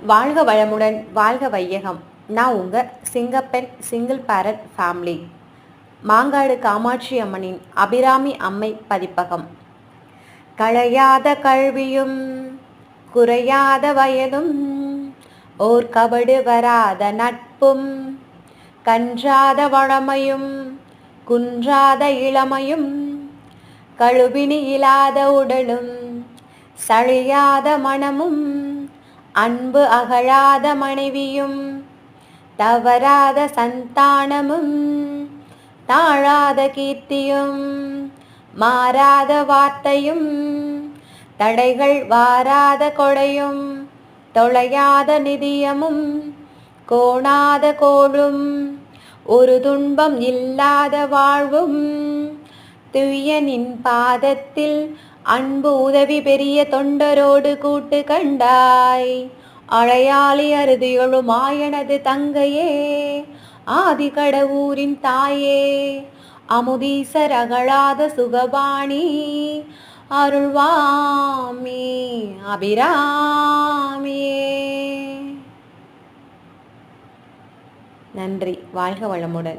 வாழ்க வளமுடன் வாழ்க வையகம். நான் உங்கள் சிங்கப்பெண் single parent family Mangadu Kamakshi அம்மனின் அபிராமி அம்மை பதிப்பகம். களையாத கல்வியும் குறையாத வயதும் ஓர் கபடு வராத நட்பும் கன்றாத வளமையும் குன்றாத இளமையும் கழுவினி இல்லாத உடலும் சழியாத மனமும் அன்பு அகழாத மனைவியும் தவறாத சந்தானமும் தாழாத கீர்த்தியும் மாறாத வார்த்தையும் தடைகள் வாராத கொடையும் தொலையாத நிதியமும் கோணாத கோளும் ஒரு துன்பம் இல்லாத வாழ்வும் துயனின் பாதத்தில் அன்பு உதவி பெரிய தொண்டரோடு கூட்டு கண்டாய். அழையாளி அறுதியொழும் ஆயனது தங்கையே ஆதி கடவுரின் தாயே. அமுதீசர் அகழாத சுகபாணி அருள்வாமி அபிராமியே. நன்றி. வாழ்க வளமுடன்.